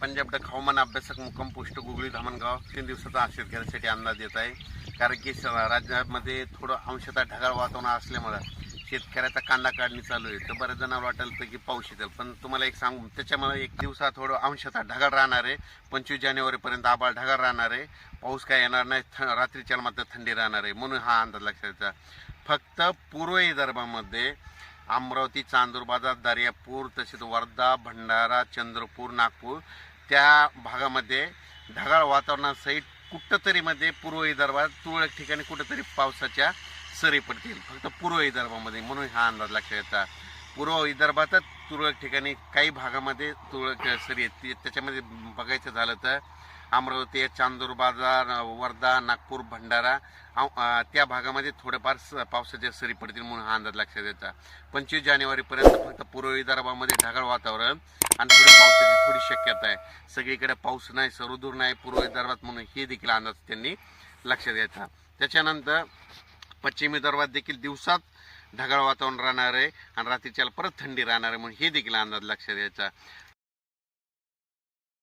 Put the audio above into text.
Punjab duck हवामान अभ्यासक मुक्काम पोस्ट गुगळी धामणगाव तीन दिवसाचा शेतकऱ्यासाठी अंदाज येत आहे. कारण की स- राज्यामध्ये थोडं अंशतः ढगाळ वातावरण असल्यामुळं शेतकऱ्याचा कांदा काढणी चालू आहे. तर बऱ्याच जणांना वाटेल तर की पाऊस येतील. पण तुम्हाला एक सांगू त्याच्यामुळे एक दिवसात थोडं अंशतः ढगाळ राहणार आहे. पंचवीस जानेवारीपर्यंत आबाळ ढगाळ राहणार आहे. पाऊस काय येणार नाही. थ रात्रीच्या मात्र थंडी राहणार आहे. म्हणून हा अंदाज लक्षात फक्त पूर्व विदर्भामध्ये अमरावती चांदूर बाजार दर्यापूर तसेच वर्धा भंडारा चंद्रपूर नागपूर त्या भागामध्ये ढगाळ वातावरणासहित कुठंतरीमध्ये पूर्व विदर्भात तुरळक ठिकाणी कुठंतरी पावसाच्या सरी पडतील. फक्त पूर्व विदर्भामध्ये म्हणून हा अंदाज लक्षात येतात पूर्व विदर्भातच तुरळक ठिकाणी काही भागामध्ये तुरळक सरी आहेत त्याच्यामध्ये बघायचं झालं तर अमरावती चांदूर बाजार वर्धा नागपूर भंडारा त्या भागामध्ये थोडंफार स- पावसाच्या सरी पडतील म्हणून हा अंदाज लक्षात द्यायचा पंचवीस जानेवारीपर्यंत फक्त पूर्व विदर्भामध्ये ढगाळ वातावरण आणि थोडी पावसाची थोडी शक्यता आहे. सगळीकडे पाऊस नाही सर्वदूर नाही पूर्व विदर्भात म्हणून हे देखील अंदाज त्यांनी लक्षात द्यायचा त्याच्यानंतर पश्चिम विदर्भात देखील दिवसात ढगाळ वातावरण राहणार आहे आणि रात्रीच्याला परत थंडी राहणार आहे म्हणून हे देखील अंदाज लक्षात द्यायचा